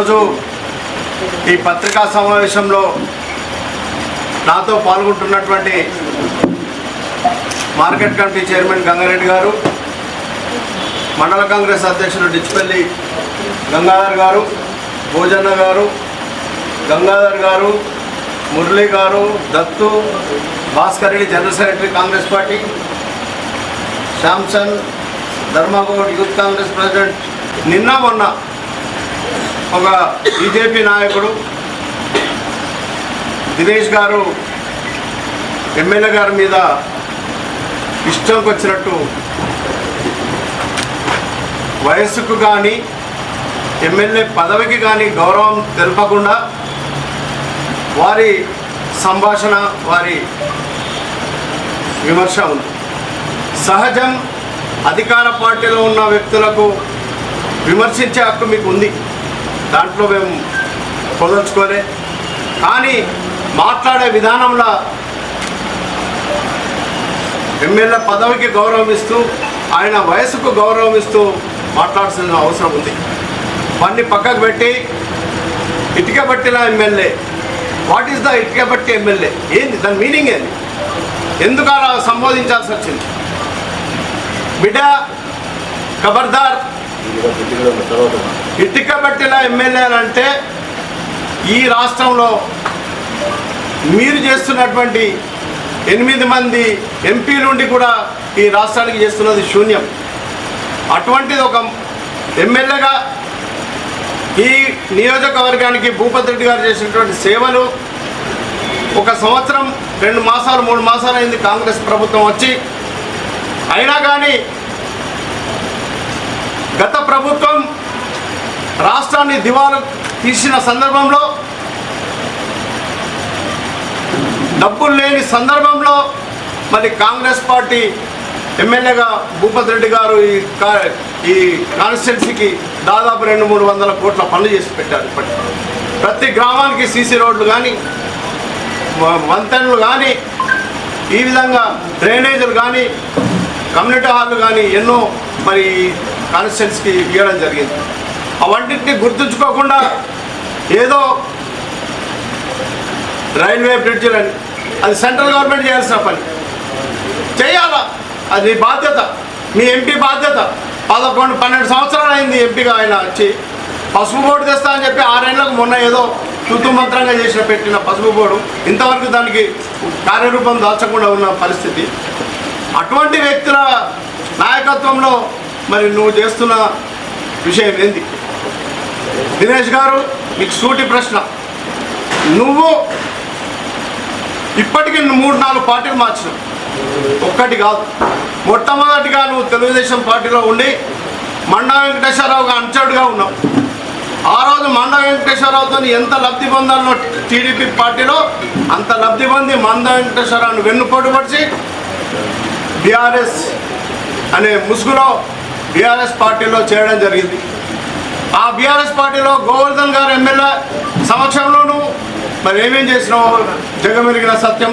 ఈరోజు ఈ పత్రికా సమావేశంలో నాతో పాల్గొంటున్నటువంటి మార్కెట్ కమిటీ చైర్మన్ గంగారెడ్డి గారు మండల కాంగ్రెస్ అధ్యక్షులు డిచ్పల్లి గంగాధర్ గారు భోజన్న గారు Gangadhar garu Murali garu Dattu Bhaskar Reddy general secretary Congress party Samson Dharmagoud youth Congress president నిన్న మొన్న ఒక బీజేపీ నాయకుడు దినేష్ గారు ఎమ్మెల్యే గారి మీద ఇష్టంకి వచ్చినట్టు వయస్సుకు కానీ ఎమ్మెల్యే పదవికి కానీ గౌరవం తెలపకుండా వారి సంభాషణ వారి విమర్శ ఉంది. సహజం అధికార పార్టీలో ఉన్న వ్యక్తులకు విమర్శించే హక్కు మీకు ఉంది. దాంట్లో మేము కుదర్చుకోలే కానీ మాట్లాడే విధానంలో ఎమ్మెల్యే పదవికి గౌరవం ఇస్తూ ఆయన వయసుకు గౌరవం ఇస్తూ మాట్లాడాల్సిన అవసరం ఉంది. వాడిని పక్కకు పెట్టి ఇటుక పట్టిన ఎమ్మెల్యే. వాట్ ఈస్ ద ఇటుక పట్టి ఎమ్మెల్యే? ఏంది? దాని మీనింగ్ ఏంది? ఎందుకు అలా సంబోధించాల్సి వచ్చింది? బిడ్డ ఖబర్దార్ ఇటుక పట్టిన ఎమ్మెల్యేలంటే ఈ రాష్ట్రంలో మీరు చేస్తున్నటువంటి ఎనిమిది మంది ఎంపీ నుండి కూడా ఈ రాష్ట్రానికి చేస్తున్నది శూన్యం. అటువంటిది ఒక ఎమ్మెల్యేగా ఈ నియోజకవర్గానికి భూపతి రెడ్డి గారు చేసినటువంటి సేవలు ఒక సంవత్సరం రెండు మాసాలు మూడు మాసాలు అయింది కాంగ్రెస్ ప్రభుత్వం వచ్చి. అయినా కానీ గత ప్రభుత్వం రాష్ట్రాన్ని దివాలు తీసిన సందర్భంలో డబ్బులు లేని సందర్భంలో మరి కాంగ్రెస్ పార్టీ ఎమ్మెల్యేగా భూపతి రెడ్డి గారు ఈ కా- ఈ కాన్స్టిట్యున్సీకి దాదాపు రెండు మూడు వందల కోట్ల పనులు చేసి పెట్టారు ఇప్పటికీ. ప్రతి గ్రామానికి సీసీ రోడ్లు కానీ వంతెనలు కానీ ఈ విధంగా డ్రైనేజీలు కానీ కమ్యూనిటీ హాల్లు కానీ ఎన్నో మరి కాన్స్టిట్యున్సీకి ఇవ్వడం జరిగింది. అవన్నింటినీ గుర్తుంచుకోకుండా ఏదో రైల్వే బ్రిడ్జ్లని అది సెంట్రల్ గవర్నమెంట్ చేయాల్సిన పని. చేయాలా? అది మీ బాధ్యత. మీ ఎంపీ బాధ్యత. పదకొండు పన్నెండు సంవత్సరాలు అయింది ఎంపీగా ఆయన వచ్చి. పసుపు బోర్డు తెస్తా అని చెప్పి ఆరేళ్ళకు మొన్న ఏదో తుతు మంత్రంగా చేసిన పెట్టిన పసుపు బోర్డు. ఇంతవరకు దానికి కార్యరూపం దాల్చకుండా ఉన్న పరిస్థితి. అటువంటి వ్యక్తుల నాయకత్వంలో మరి నువ్వు చేస్తున్న విషయం ఏంది? దినేష్ గారు మీకు సూటి ప్రశ్న. నువ్వు ఇప్పటికీ మూడు నాలుగు పార్టీలు మార్చినావు. ఒక్కటి కాదు. మొట్టమొదటిగా నువ్వు తెలుగుదేశం పార్టీలో ఉండి మండా వెంకటేశ్వరరావుగా అంచడుగా ఉన్నావు. ఆ రోజు మండా వెంకటేశ్వరరావుతో ఎంత లబ్ధి పొందాలో టీడీపీ పార్టీలో అంత లబ్ధి పొంది మండా వెంకటేశ్వరరావును వెన్నుపోటు పడిచి బీఆర్ఎస్ అనే ముసుగులో బీఆర్ఎస్ పార్టీలో చేయడం జరిగింది. ఆ బీఆర్ఎస్ పార్టీలో గోవర్ధన్ గారు ఎమ్మెల్యే సమక్షంలోనూ మరి ఏమేం చేసినావు? జగమెరిగిన సత్యం.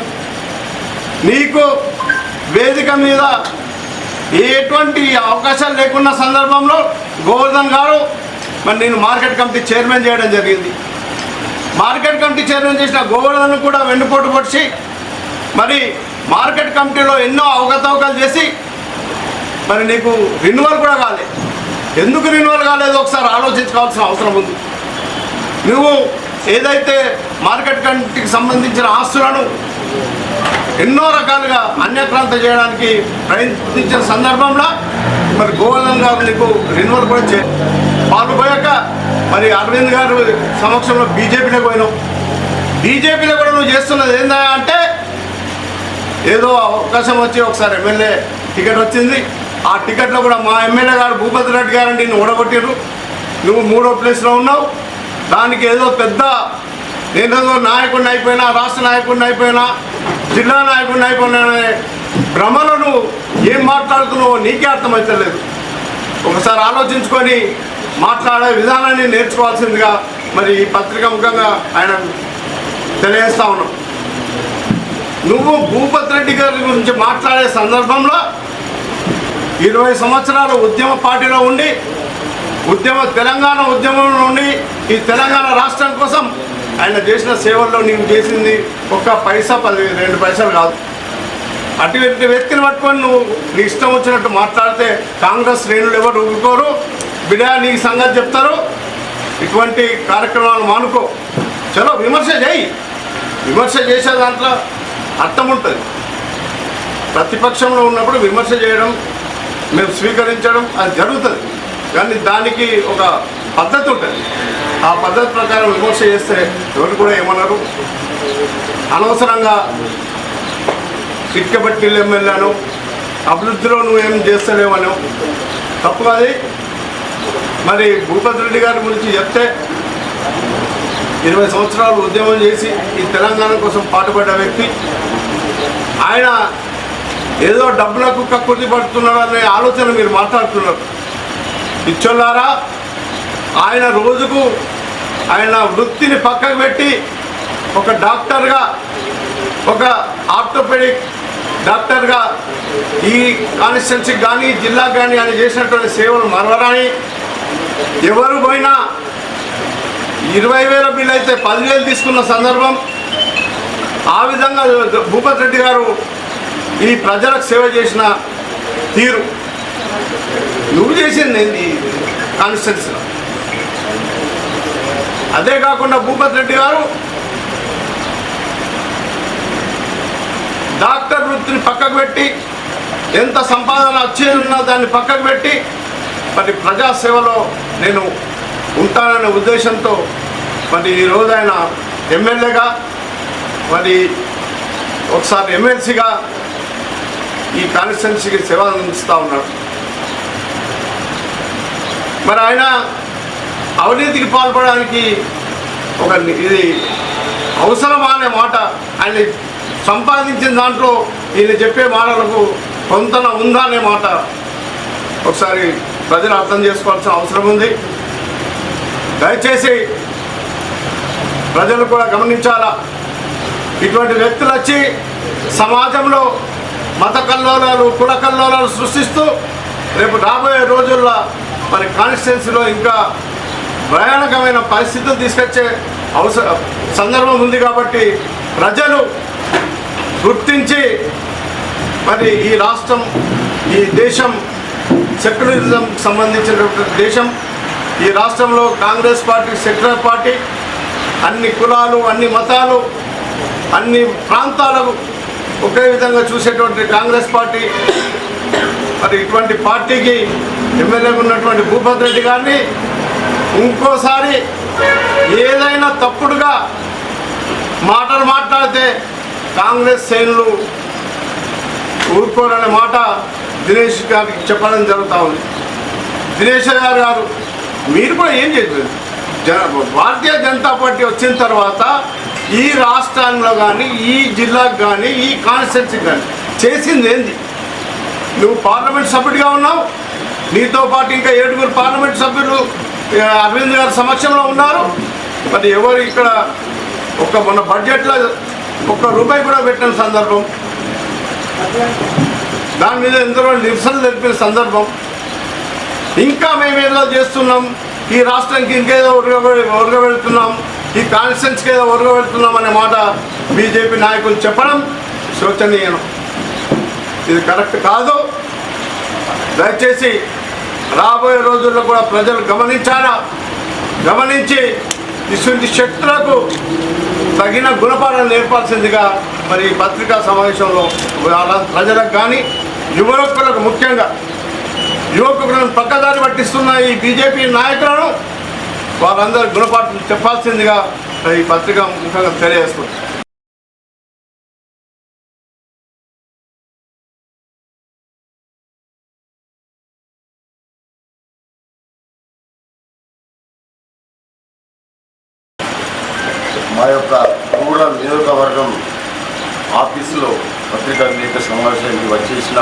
నీకు వేదిక మీద ఎటువంటి అవకాశాలు లేకున్న సందర్భంలో గోవర్ధన్ గారు మరి నేను మార్కెట్ కమిటీ చైర్మన్ చేయడం జరిగింది. మార్కెట్ కమిటీ చైర్మన్ చేసిన గోవర్ధన్ కూడా వెన్నుపోటు పొడిచి మరి మార్కెట్ కమిటీలో ఎన్నో అవకతవకలు చేసి మరి నీకు రెన్యువల్ కూడా కాలేదు ఎందుకు రెన్యువల్ కాలేదో? ఒకసారి ఆలోచించుకోవాల్సిన అవసరం ఉంది. నువ్వు ఏదైతే మార్కెట్ కంటికి సంబంధించిన ఆస్తులను ఎన్నో రకాలుగా అన్యక్రాంత చేయడానికి ప్రయత్నించిన సందర్భంలో మరి గోవర్ధన్ గారు నీకు రెన్యువల్ కూడా చే పాల్పోయాక పోయాక మరి అరవింద్ గారు సమక్షంలో బీజేపీలో పోయినావు. బీజేపీలో కూడా నువ్వు చేస్తున్నది ఏందా అంటే ఏదో అవకాశం వచ్చి ఒకసారి ఎమ్మెల్యే టికెట్ వచ్చింది. ఆ టికెట్లో కూడా మా ఎమ్మెల్యే గారు భూపతి రెడ్డి గారు నిన్ను ఓడగొట్టారు నువ్వు మూడో ప్లేస్లో ఉన్నావు. దానికి ఏదో పెద్ద నేనేదో నాయకుడిని అయిపోయినా రాష్ట్ర నాయకుడిని అయిపోయినా జిల్లా నాయకుడిని అయిపోయినా భ్రమలో నువ్వు ఏం మాట్లాడుతున్నావో నీకే అర్థమవుతలేదు ఒకసారి ఆలోచించుకొని మాట్లాడే విధానాన్ని నేర్చుకోవాల్సిందిగా మరి ఈ పత్రిక ముఖంగా ఆయన తెలియజేస్తా ఉన్నాం. నువ్వు భూపతి రెడ్డి గారి గురించి మాట్లాడే సందర్భంలో ఇరవై సంవత్సరాలు ఉద్యమ పార్టీలో ఉండి ఉద్యమ తెలంగాణ ఉద్యమం నుండి ఈ తెలంగాణ రాష్ట్రం కోసం ఆయన చేసిన సేవల్లో నేను చేసింది ఒక్క పైసా పది రెండు పైసలు కాదు. అటువంటి వ్యక్తిని పట్టుకొని నువ్వు నీ ఇష్టం వచ్చినట్టు మాట్లాడితే కాంగ్రెస్ శ్రేణులు ఎవరు ఊరుకోరు బిడా నీ సంగతి చెప్తారు ఇటువంటి కార్యక్రమాలు మానుకో. చలో విమర్శ చేయి. విమర్శ చేసే దాంట్లో అర్థం ఉంటుంది. ప్రతిపక్షంలో ఉన్నప్పుడు విమర్శ చేయడం మేము స్వీకరించడం అది జరుగుతుంది. కానీ దానికి ఒక పద్ధతి ఉంటుంది. ఆ పద్ధతి ప్రకారం విమర్శ చేస్తే ఎవరు కూడా ఏమన్నారు అనవసరంగా చిక్కబట్టి ఎమ్మెల్యేను అభివృద్ధిలో నువ్వేం చేస్తలేవను తప్పు అది మరి భూపతి రెడ్డి గారి గురించి చెప్తే ఇరవై సంవత్సరాలు ఉద్యమం చేసి ఈ తెలంగాణ కోసం పాటుపడ్డ వ్యక్తి. ఆయన ఏదో డబ్బులకు కక్కుర్తి అనే ఆలోచన మీరు మాట్లాడుతున్నారు. ఇచ్చొల్లారా ఆయన రోజుకు ఆయన వృత్తిని పక్కకు పెట్టి ఒక డాక్టర్గా ఒక ఆర్థోపెడిక్ డాక్టర్గా ఈ కాన్స్టిట్యున్సీకి కానీ జిల్లాకు కానీ ఆయన చేసినటువంటి సేవలు మరవరాని ఎవరు పోయినా ఇరవై వేల బిల్లు అయితే పదివేలు తీసుకున్న సందర్భం ఆ విధంగా భూపతి రెడ్డి గారు ఈ ప్రజలకు సేవ చేసిన తీరు. నువ్వు చేసింది ఏంది? కాన్స్టిట్యున్సీలో అదే కాకుండా భూపతి రెడ్డి గారు డాక్టర్ వృత్తిని పక్కకు పెట్టి ఎంత సంపాదన వచ్చేది ఉన్నా దాన్ని పక్కకు పెట్టి మరి ప్రజాసేవలో నేను ఉంటాననే ఉద్దేశంతో మరి ఈరోజు ఆయన ఎమ్మెల్యేగా మరి ఒకసారి ఎమ్మెల్సీగా ఈ కాన్స్టిట్యున్సీకి సేవ అందిస్తూ ఉన్నాడు మరి ఆయన అవినీతికి పాల్పడడానికి ఒక ఇది అవసరమా అనే మాట ఆయన సంపాదించిన దాంట్లో ఈయన చెప్పే మాటలకు కొంతన ఉందా అనే మాట ఒకసారి ప్రజలు అర్థం చేసుకోవాల్సిన అవసరం ఉంది. దయచేసి ప్రజలు కూడా గమనించాలా? ఇటువంటి వ్యక్తులు వచ్చి సమాజంలో మత కల్లోలాలు కుల కల్లోలాలు సృష్టిస్తూ రేపు రాబోయే రోజుల్లో మరి కాన్స్టిట్యున్సీలో ఇంకా భయానకమైన పరిస్థితులు తీసుకొచ్చే అవసర సందర్భం ఉంది కాబట్టి ప్రజలు గుర్తించి మరి ఈ రాష్ట్రం ఈ దేశం సెక్యులరిజం సంబంధించినటువంటి దేశం ఈ రాష్ట్రంలో కాంగ్రెస్ పార్టీ సెక్యులర్ పార్టీ అన్ని కులాలు అన్ని మతాలు అన్ని ప్రాంతాలకు ఒకే విధంగా చూసేటువంటి కాంగ్రెస్ పార్టీ మరి ఇటువంటి పార్టీకి ఎమ్మెల్యేగా ఉన్నటువంటి భూపతి రెడ్డి గారిని ఇంకోసారి ఏదైనా తప్పుడుగా మాటలు మాట్లాడితే కాంగ్రెస్ శ్రేణులు ఊరుకోరనే మాట దినేష్ గారికి చెప్పడం జరుగుతూ ఉంది. దినేష్ గారు గారు మీరు కూడా ఏం చేయలేదు జన భారతీయ జనతా పార్టీ వచ్చిన తర్వాత ఈ రాష్ట్రంలో కానీ ఈ జిల్లాకు కానీ ఈ కాన్స్టిట్యున్సీకి కానీ చేసింది ఏంది? నువ్వు పార్లమెంట్ సభ్యుడిగా ఉన్నావు. నీతో పాటు ఇంకా ఏడుగురు పార్లమెంట్ సభ్యులు అరవింద్ గారి సమక్షంలో ఉన్నారు. మరి ఎవరు ఇక్కడ ఒక మన బడ్జెట్లో ఒక్క రూపాయి కూడా పెట్టిన సందర్భం? దాని మీద ఎందరో నిరసన తెలిపిన సందర్భం. ఇంకా మేము ఏదో చేస్తున్నాం. ఈ రాష్ట్రానికి ఇంకేదో ఒరగ ఉరగబెడుతున్నాం. ఈ కాన్స్టిట్యున్సీకి ఏదో ఒరగబెడుతున్నాం అనే మాట బీజేపీ నాయకులు చెప్పడం శోచనీయం. ఇది కరెక్ట్ కాదు. దయచేసి రాబోయే రోజుల్లో కూడా ప్రజలు గమనించారా గమనించి ఇటువంటి శక్తులకు తగిన గుణపాఠాలు నేర్పాల్సిందిగా మరి పత్రికా సమావేశంలో ప్రజలకు కానీ యువకులకు ముఖ్యంగా యువకులను పక్కదారి పట్టిస్తున్న ఈ బీజేపీ నాయకులను వారందరూ గుణపాఠం చెప్పాల్సిందిగా ఈ పత్రిక ముఖ్యంగా తెలియజేస్తుంది మా యొక్క రూరల్ నియోజకవర్గం ఆఫీసులో పత్రికా విలేక సమావేశానికి వచ్చేసిన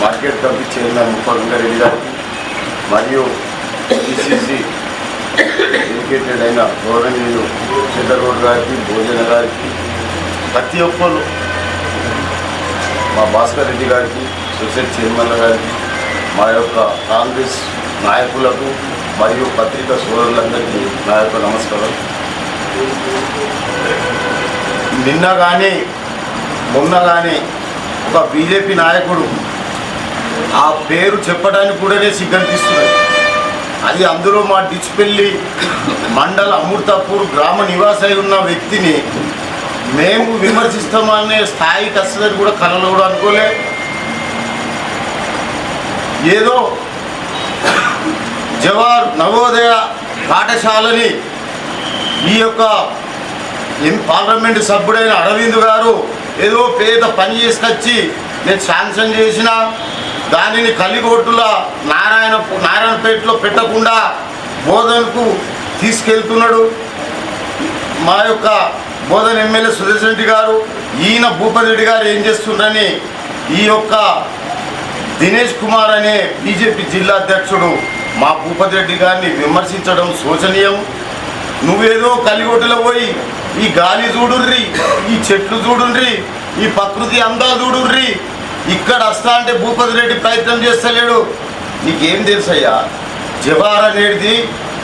మార్కెట్ కమిటీ చైర్మన్ ముప్పగంగారెడ్డి గారికి మరియు పిసిసి డెడికేటెడ్ అయిన గౌరవనీయులు చంద్రగౌడ్ గారికి భోజన గారికి ప్రతి ఒక్కరు మా భాస్కర్ రెడ్డి గారికి సొసైటీ చైర్మన్ గారికి మా యొక్క కాంగ్రెస్ నాయకులకు మరియు పత్రికా సోదరులందరికీ నా యొక్క నమస్కారం. నిన్న కానీ మొన్న కానీ ఒక బీజేపీ నాయకుడు ఆ పేరు చెప్పడానికి కూడానే సిగ్గనిపిస్తున్నాడు అది అందులో మా డిచ్పెల్లి మండల అమృతాపూర్ గ్రామ నివాసై ఉన్న వ్యక్తిని మేము విమర్శిస్తామనే స్థాయికి వస్తుందని కూడా కలలో కూడా అనుకోలే. ఏదో జవహర్ నవోదయ పాఠశాలని ఈ యొక్క పార్లమెంటు పార్లమెంట్ సభ్యుడైన అరవింద్ గారు ఏదో పేద పని చేసుకొచ్చి నేను శాంక్షన్ చేసిన దానిని కలిగొట్టుల నారాయణ నారాయణపేటలో పెట్టకుండా బోధనకు తీసుకెళ్తున్నాడు. మా యొక్క బోధన ఎమ్మెల్యే సురేష్ రెడ్డి గారు ఈయన భూపతి రెడ్డి గారు ఏం చేస్తుండని ఈ యొక్క దినేష్ కుమార్ అనే బీజేపీ జిల్లా అధ్యక్షుడు మా భూపతి రెడ్డి గారిని విమర్శించడం శోచనీయం. నువ్వేదో కలిగొట్టులో పోయి ఈ గాలి చూడుర్రి ఈ చెట్లు చూడుర్రి ఈ ప్రకృతి అందాలు చూడుర్రి ఇక్కడ వస్తా అంటే భూపతి రెడ్డి ప్రయత్నం చేస్తలేడు. నీకేం తెలుసయ్యా? జవహర్ అనేది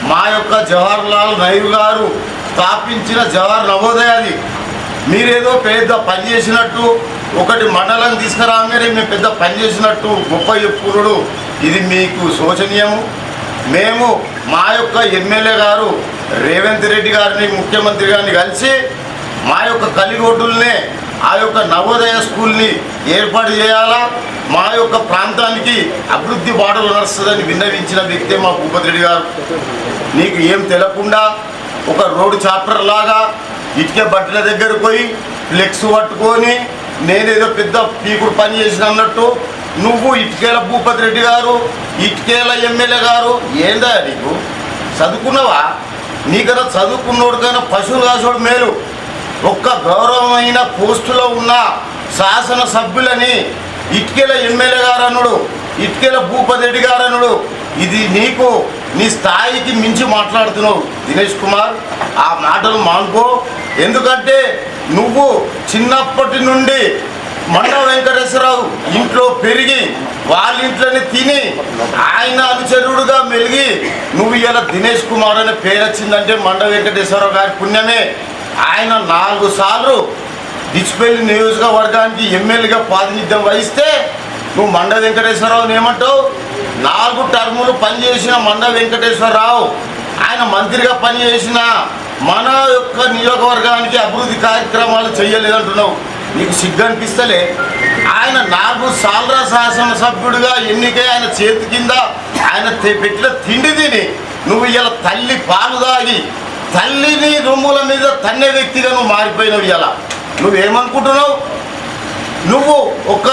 మా యొక్క జవహర్ లాల్ నెహ్రూ గారు స్థాపించిన జవహర్ నవోదయ అది మీరేదో పెద్ద పని చేసినట్టు ఒకటి మండలం తీసుకురాగానే మేము పెద్ద పని చేసినట్టు గొప్ప చెప్పుకున్నాడు. ఇది మీకు శోచనీయము. మేము మా యొక్క ఎమ్మెల్యే గారు రేవంత్ రెడ్డి గారిని ముఖ్యమంత్రి గారిని కలిసి మా యొక్క కలిగొడ్డుల్నే ఆ యొక్క నవోదయ స్కూల్ని ఏర్పాటు చేయాలా? మా యొక్క ప్రాంతానికి అభివృద్ధి బాటలు నడుస్తుందని విన్నవించిన వ్యక్తే మా భూపతి రెడ్డి గారు. నీకు ఏం తెలకుండా ఒక రోడ్డు చాప్టర్ లాగా ఇటుక బట్టల దగ్గర పోయి ఫ్లెక్స్ పట్టుకొని నేనేదో పెద్ద పీకుడు పని చేసిన అన్నట్టు నువ్వు ఇటుకేల భూపతి రెడ్డి గారు ఇటుకేల ఎమ్మెల్యే గారు ఏందా నీకు? చదువుకున్నావా? నీకన్నా చదువుకున్నోడు కన్నా పశువులు కాసోడు మేలు. ఒక్క గౌరవమైన పోస్టులో ఉన్న శాసన సభ్యులని ఇటుకెల ఎమ్మెల్యే గారు అనుడు భూపతి రెడ్డి గారు అనుడు ఇది నీకు నీ స్థాయికి మించి మాట్లాడుతున్నావు దినేష్ కుమార్. ఆ మాటలు మానుకో. ఎందుకంటే నువ్వు చిన్నప్పటి నుండి మండ వెంకటేశ్వరరావు ఇంట్లో పెరిగి వాళ్ళ ఇంట్లోనే తిని ఆయన అనుచరుడుగా మెలిగి నువ్వు ఇలా దినేష్ కుమార్ అనే పేరు వచ్చిందంటే మండ వెంకటేశ్వరరావు గారి పుణ్యమే. ఆయన నాలుగు సార్లు డిచ్పల్లి నియోజకవర్గానికి ఎమ్మెల్యేగా ప్రాతినిధ్యం వహిస్తే నువ్వు మండ వెంకటేశ్వరరావుని ఏమంటావు? నాలుగు టర్ములు పనిచేసిన మండ వెంకటేశ్వరరావు ఆయన మంత్రిగా పనిచేసిన మన యొక్క నియోజకవర్గానికి అభివృద్ధి కార్యక్రమాలు చేయలేదంటున్నావు. నీకు సిగ్గు అనిపిస్తలే ఆయన నాకు సార్ల శాసనసభ్యుడిగా ఎన్నికై ఆయన చేతి కింద ఆయన పెట్టిన తిండి తిని నువ్వు ఇలా తల్లి పాలు తాగి తల్లిని రొమ్ముల మీద తన్నే వ్యక్తిగా నువ్వు మారిపోయినావు ఇలా నువ్వేమనుకుంటున్నావు? నువ్వు ఒక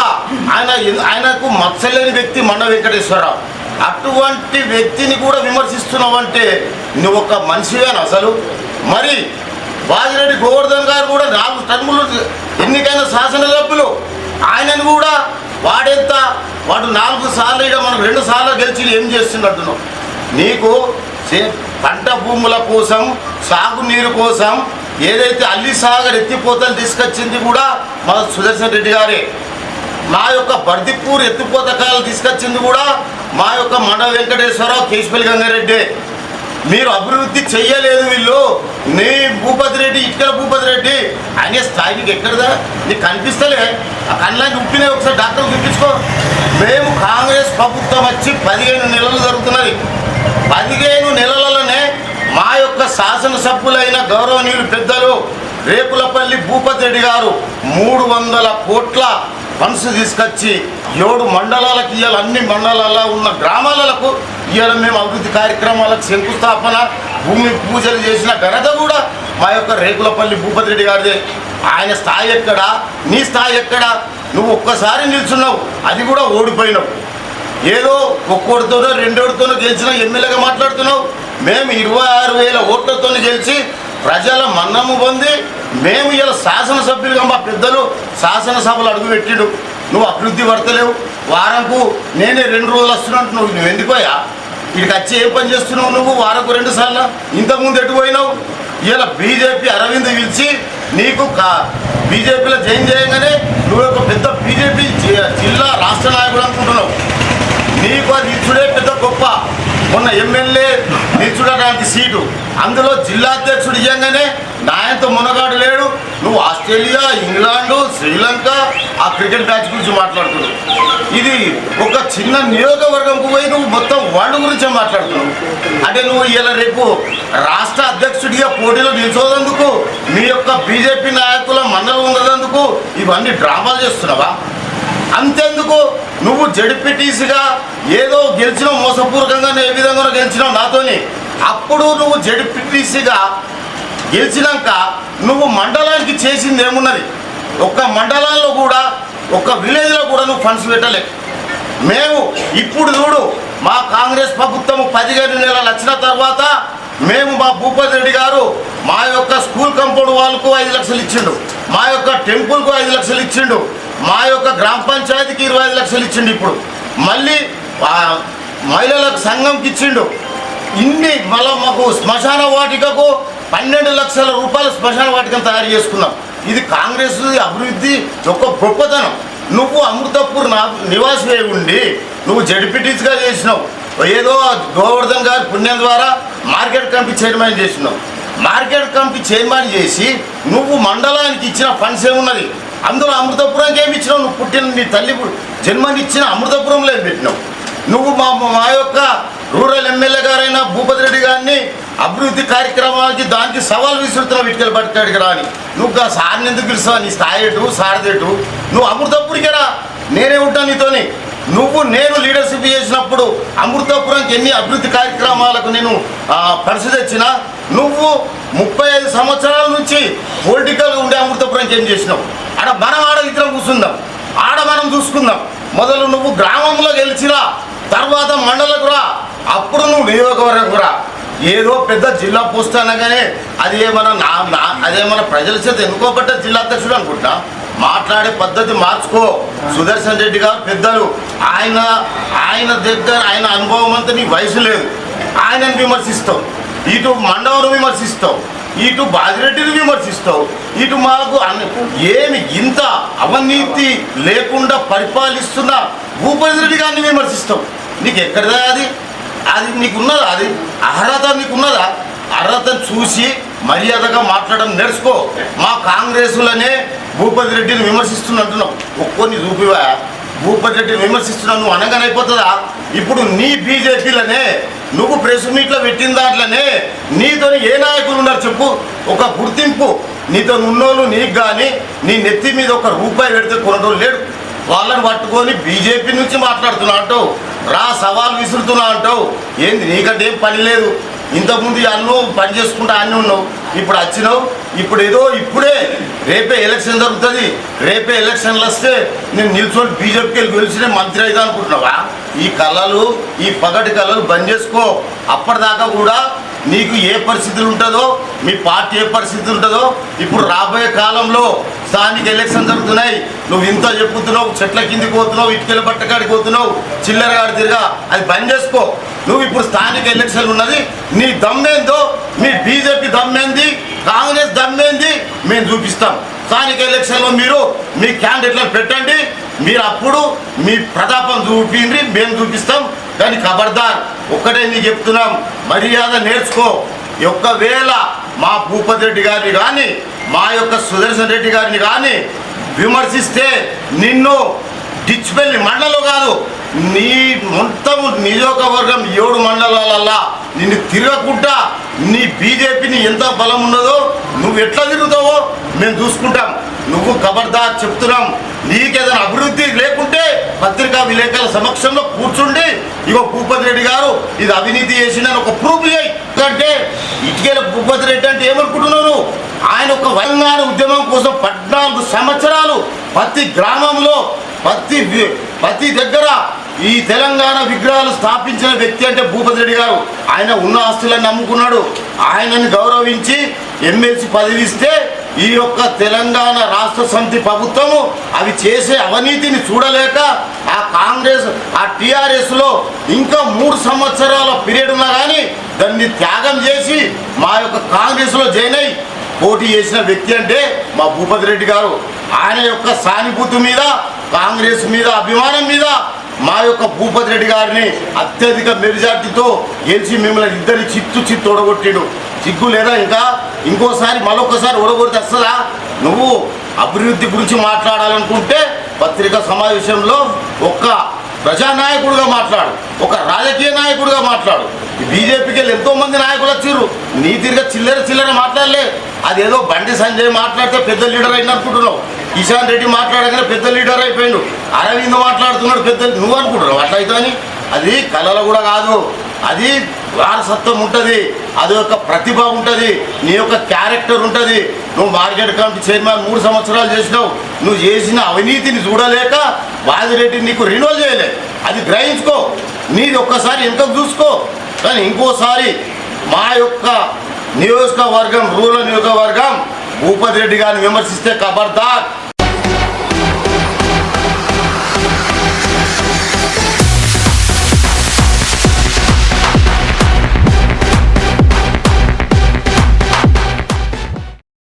ఆయన ఆయనకు మత్సలేని వ్యక్తి మండ వెంకటేశ్వరరావు. అటువంటి వ్యక్తిని కూడా విమర్శిస్తున్నావు అంటే నువ్వు ఒక మనిషివేనా అసలు? మరి వాజిరెడ్డి గోవర్ధన్ గారు కూడా నాలుగు టర్ములు ఎన్నికైన శాసనసభ్యులు. ఆయనను కూడా వాడెంత వాడు నాలుగు సార్లు ఇక మనకు రెండు సార్లు గెలిచి ఏం చేస్తున్నట్టున్నావు నీకు పంట భూముల కోసం సాగునీరు కోసం ఏదైతే అల్లి సాగర్ ఎత్తిపోతలు తీసుకొచ్చింది కూడా మా సుదర్శన్ రెడ్డి గారే. మా యొక్క బర్దిపూర్ ఎత్తిపోతకాలు తీసుకొచ్చింది కూడా మా యొక్క మండ వెంకటేశ్వరరావు కేశపల్లి గంగారెడ్డి. మీరు అభివృద్ధి చెయ్యలేదు వీళ్ళు. నీ భూపతి రెడ్డి ఇటుకల భూపతి రెడ్డి. అనే స్థాయికి ఎక్కడదా? నీకు కనిపిస్తలే. ఆ కళ్ళకి ఉప్పినాయి ఒకసారి డాక్టర్ చూపించుకో. మేము కాంగ్రెస్ ప్రభుత్వం వచ్చి పదిహేను నెలలు జరుగుతున్నది. పదిహేను నెలలలోనే మా యొక్క శాసనసభ్యులైన గౌరవనీయులు పెద్దలు రేపులపల్లి భూపతి రెడ్డి గారు మూడు వందల కోట్ల ఫండ్స్ తీసుకొచ్చి ఏడు మండలాలకు ఇవ్వాలి అన్ని మండలాల్లో ఉన్న గ్రామాలకు ఇవాళ మేము అభివృద్ధి కార్యక్రమాలకు శంకుస్థాపన భూమి పూజలు చేసిన ఘనత కూడా మా యొక్క రేకులపల్లి భూపతి రెడ్డి గారిదే. ఆయన స్థాయి ఎక్కడా? నీ స్థాయి ఎక్కడా? నువ్వు ఒక్కసారి నిల్చున్నావు అది కూడా ఓడిపోయినావు. ఏదో ఒక్కోటితోనో రెండోటితోనో గెలిచిన ఎమ్మెల్యేగా మాట్లాడుతున్నావు. మేము ఇరవై ఆరు వేల ఓట్లతో గెలిచి ప్రజల మన్నము పొంది మేము ఇలా శాసనసభ్యులుగా మా పెద్దలు శాసనసభలు అడుగుపెట్టిడు. నువ్వు అభివృద్ధి పడతలేవు. వారంకు నేనే రెండు రోజులు వస్తున్నట్టు నువ్వు నువ్వు ఎందుకోయా ఇక్కడికి వచ్చి ఏం పని చేస్తున్నావు నువ్వు? వారంకు రెండు సార్లు ఇంతకుముందు ఎటు పోయినావు? ఇలా బీజేపీ అరవింద్ పిలిచి నీకు బీజేపీలో జాయిన్ చేయగానే నువ్వు ఒక పెద్ద బీజేపీ జిల్లా రాష్ట్ర నాయకుడు అనుకుంటున్నావు. నీకు అది ఇచ్చుడే పెద్ద గొప్ప. మొన్న ఎమ్మెల్యే నిల్చుడడానికి సీటు. అందులో జిల్లా అధ్యక్షుడు ఇవ్వగానే నాయంతో మునగాడు లేడు. నువ్వు ఆస్ట్రేలియా ఇంగ్లాండు శ్రీలంక ఆ క్రికెట్ మ్యాచ్ గురించి మాట్లాడుతున్నావు. ఇది ఒక చిన్న నియోజకవర్గంకు పోయి నువ్వు మొత్తం వరల్డ్ గురించే మాట్లాడుతున్నావు. అంటే నువ్వు ఇలా రేపు రాష్ట్ర అధ్యక్షుడిగా పోటీలో నిల్చోదందుకు మీ యొక్క బీజేపీ నాయకుల మన్నలు ఉన్నదందుకు ఇవన్నీ డ్రామాలు చేస్తున్నావా? అంతెందుకు? నువ్వు జడిపిటీసీగా ఏదో గెలిచినావు మోసపూర్వకంగా ఏ విధంగా గెలిచినావు నాతోని. అప్పుడు నువ్వు జడిపిటీసీగా గెలిచినాక నువ్వు మండలానికి చేసింది ఏమున్నది? ఒక్క మండలంలో కూడా ఒక్క విలేజ్లో కూడా నువ్వు ఫండ్స్ పెట్టలే. మేము ఇప్పుడు చూడు మా కాంగ్రెస్ ప్రభుత్వం పదిహేను నెలలు వచ్చిన తర్వాత మేము మా భూపతి రెడ్డి గారు మా యొక్క స్కూల్ కంపౌండ్ వాళ్ళకు ఐదు లక్షలు ఇచ్చిండు. మా యొక్క టెంపుల్కు ఐదు లక్షలు ఇచ్చిండు. మా యొక్క గ్రామ పంచాయతీకి ఇరవై ఐదు లక్షలు ఇచ్చిండు ఇప్పుడు. మళ్ళీ మహిళలకు సంఘంకి ఇచ్చిండు. ఇన్ని మళ్ళీ మాకు శ్మశాన వాటికకు పన్నెండు లక్షల రూపాయల శ్మశాన వాటికను తయారు చేసుకున్నాం. ఇది కాంగ్రెస్ అభివృద్ధి యొక్క గొప్పతనం. నువ్వు అమృతపూర్ నా నివాసి ఉండి నువ్వు జడ్పీటీస్గా చేసినావు. ఏదో గోవర్ధన్ గారి పుణ్యం ద్వారా మార్కెట్ కమిటీ చైర్మన్ చేసినావు. మార్కెట్ కమిటీ చైర్మన్ చేసి నువ్వు మండలానికి ఇచ్చిన ఫండ్స్ ఏమున్నది? అందులో అమృతపురంకి ఏమి ఇచ్చినావు నువ్వు పుట్టిన నీ తల్లి జన్మనిచ్చిన అమృతపురంలో ఏం పెట్టినావు. నువ్వు మా మా యొక్క రూరల్ ఎమ్మెల్యే గారైన భూపతి రెడ్డి గారిని అభివృద్ధి కార్యక్రమాలకి దానికి సవాల్ విసురుతున్నావు ఇటుకలు పట్టుకాడికి రాని. నువ్వు ఆ సార్ని ఎందుకు పిలుస్తావు నీ స్థాయి సారదేటు నువ్వు అమృతపుడికి రా నేనే ఉంటాను నీతోని. నువ్వు నేను లీడర్షిప్ చేసినప్పుడు అమృతపురంకి ఎన్ని అభివృద్ధి కార్యక్రమాలకు నేను పరిస్థితి తెచ్చినా నువ్వు ముప్పై ఐదు సంవత్సరాల నుంచి పొలిటికల్గా ఉండే అమృతపురంకి ఏం చేసినావు? ఆడ మనం ఆడ ఇద్దరం కూర్చుందాం. ఆడ మనం చూసుకుందాం. మొదలు నువ్వు గ్రామంలో గెలిచిరా తర్వాత మండలకు రా అప్పుడు నువ్వు నియోజకవర్గం రా. ఏదో పెద్ద జిల్లా పోస్ట్ అనగానే అది ఏమైనా నా నా అదేమన్నా ప్రజల చేత ఎన్నుకోబట్ట జిల్లా అధ్యక్షుడు అనుకుంటా? మాట్లాడే పద్ధతి మార్చుకో. సుదర్శన్ రెడ్డి గారు పెద్దలు. ఆయన ఆయన దగ్గర ఆయన అనుభవం అంతా నీ వయసు లేదు. ఆయనను విమర్శిస్తావు. ఇటు మండవను విమర్శిస్తావు. ఇటు బాజిరెడ్డిని విమర్శిస్తావు. ఇటు మాకు ఏమి ఇంత అవినీతి లేకుండా పరిపాలిస్తున్న భూపతి రెడ్డి గారిని విమర్శిస్తావు. నీకు ఎక్కడదా అది? అది నీకున్నదా అది? అర్హత నీకున్నదా? అర్హతను చూసి మర్యాదగా మాట్లాడడం నేర్చుకో. మా కాంగ్రెసులనే భూపతి రెడ్డిని విమర్శిస్తున్నట్టున్నావు ఒక్కొని చూపివా? భూపతి రెడ్డిని విమర్శిస్తున్నావు నువ్వు అనగానే అయిపోతుందా? ఇప్పుడు నీ బీజేపీలనే నువ్వు ప్రెస్ మీట్లో పెట్టిన దాంట్లోనే నీతో ఏ నాయకులు ఉన్నారు చెప్పు? ఒక గుర్తింపు. నీతో ఉన్నోళ్ళు నీకు కానీ నీ నెత్తి మీద ఒక రూపాయి పెడితే కొనడం లేడు వాళ్ళని పట్టుకొని బీజేపీ నుంచి మాట్లాడుతున్నా అంటావు. రా సవాల్ విసురుతున్నా అంటావు. ఏంది నీకంటే ఏం పని లేదు? ఇంతకుముందు అన్నో పని చేసుకుంటా అన్నీ ఉన్నావు ఇప్పుడు వచ్చినావు ఇప్పుడు ఏదో ఇప్పుడే రేపే ఎలక్షన్ జరుగుతుంది రేపే ఎలక్షన్లు వస్తే నేను నిల్చొని బీజేపీకి వెళ్ళి గెలిచిన మంత్రి అవుతా అనుకుంటున్నావా? ఈ కళలు ఈ పగటి కళలు బంద్ చేసుకో. అప్పటిదాకా కూడా నీకు ఏ పరిస్థితులు ఉంటుందో మీ పార్టీ ఏ పరిస్థితి ఉంటుందో ఇప్పుడు రాబోయే కాలంలో స్థానిక ఎలక్షన్ జరుగుతున్నాయి. నువ్వు ఇంత చెప్పుతున్నావు చెట్ల కిందికి పోతున్నావు ఇటుకల బట్టకాడికి పోతున్నావు చిల్లర కాడి తిరగా అది బంద్ చేసుకో. నువ్వు ఇప్పుడు స్థానిక ఎలక్షన్ ఉన్నది నీ దమ్మేందో మీ బీజేపీ దమ్మేంది కాంగ్రెస్ దమ్మేంది మేము చూపిస్తాం. స్థానిక ఎలక్షన్లో మీరు మీ క్యాండిడేట్లను పెట్టండి మీరు అప్పుడు మీ ప్రతాపం చూపిండి మేము చూపిస్తాం. కానీ ఖబర్దార్ ఒక్కటే నీకు చెప్తున్నాం మర్యాద నేర్చుకో. ఒక్కవేళ మా భూపతి రెడ్డి గారిని కానీ మా యొక్క సుదర్శన్ రెడ్డి గారిని కానీ విమర్శిస్తే నిన్ను డిచ్పల్లి మండలో కాదు నీ మొత్తం నియోజకవర్గం ఏడు మండలాలల్లా నిన్ను తిరగకుండా నీ బీజేపీని ఎంత బలం ఉన్నదో నువ్వు ఎట్లా తిరుగుతావో మేము చూసుకుంటాం. నువ్వు కబర్దా చెప్తున్నాం. నీకేదైనా అభివృద్ధి లేకుంటే పత్రికా విలేకరుల సమక్షంలో కూర్చుండి ఇగో భూపతి రెడ్డి గారు ఇది అవినీతి చేసిందని ఒక ప్రూఫ్ చేయి. ఎందుకంటే ఇటుకేల భూపతి రెడ్డి అంటే ఏమనుకుంటున్నారు? ఆయన ఒక తెలంగాణ ఉద్యమం కోసం పద్నాలుగు సంవత్సరాలు ప్రతి గ్రామంలో ప్రతి ప్రతి దగ్గర ఈ తెలంగాణ విగ్రహాలు స్థాపించిన వ్యక్తి అంటే భూపతి రెడ్డి గారు. ఆయన ఉన్న ఆస్తులను నమ్ముకున్నాడు. ఆయనని గౌరవించి ఎమ్మెల్సీ పదవిస్తే ఈ యొక్క తెలంగాణ రాష్ట్ర సమితి ప్రభుత్వము అవి చేసే అవినీతిని చూడలేక ఆ కాంగ్రెస్ ఆ టీఆర్ఎస్లో ఇంకా మూడు సంవత్సరాల పీరియడ్ ఉన్నా కానీ దాన్ని త్యాగం చేసి మా యొక్క కాంగ్రెస్లో జాయిన్ అయి పోటీ చేసిన వ్యక్తి అంటే మా భూపతి రెడ్డి గారు. ఆయన యొక్క సానుభూతి మీద కాంగ్రెస్ మీద అభిమానం మీద మా యొక్క భూపతి రెడ్డి గారిని అత్యధిక మెజార్టీతో గెలిచి మిమ్మల్ని ఇద్దరి చిత్తు చిత్తు ఓడగొట్టిడు. చిగ్గు లేదా ఇంకా? ఇంకోసారి మరొకసారి ఓడగొడితే అసలా నువ్వు అభివృద్ధి గురించి మాట్లాడాలనుకుంటే పత్రికా సమావేశంలో ఒక్క ప్రజానాయకుడిగా మాట్లాడు. ఒక రాజకీయ నాయకుడిగా మాట్లాడు. బీజేపీకి వెళ్ళి ఎంతో మంది నాయకులు వచ్చారు నీ తిరిగా చిల్లర చిల్లర మాట్లాడలే. అదేదో బండి సంజయ్ మాట్లాడితే పెద్ద లీడర్ అయింది అనుకుంటున్నావు. కిషాన్ రెడ్డి మాట్లాడగానే పెద్ద లీడర్ అయిపోయాడు. అరవింద్ మాట్లాడుతున్నాడు పెద్ద నువ్వు అనుకుంటున్నావు. అట్లా అయితే అని అది కళలు కూడా కాదు. అది వారసత్వం ఉంటుంది. అది యొక్క ప్రతిభ ఉంటుంది. నీ యొక్క క్యారెక్టర్ ఉంటుంది. నువ్వు మార్కెట్ కమిటీ చైర్మన్ మూడు సంవత్సరాలు చేసినావు. నువ్వు చేసిన అవినీతిని చూడలేక బాజిరెడ్డి నీకు రినోల్ చేయలే అది గ్రహించుకో. నీది ఒక్కసారి ఎంత చూసుకో. కానీ ఇంకోసారి మా యొక్క నియోజకవర్గం రూరల్ నియోజకవర్గం భూపతి రెడ్డి గారిని విమర్శిస్తే ఖబర్దార్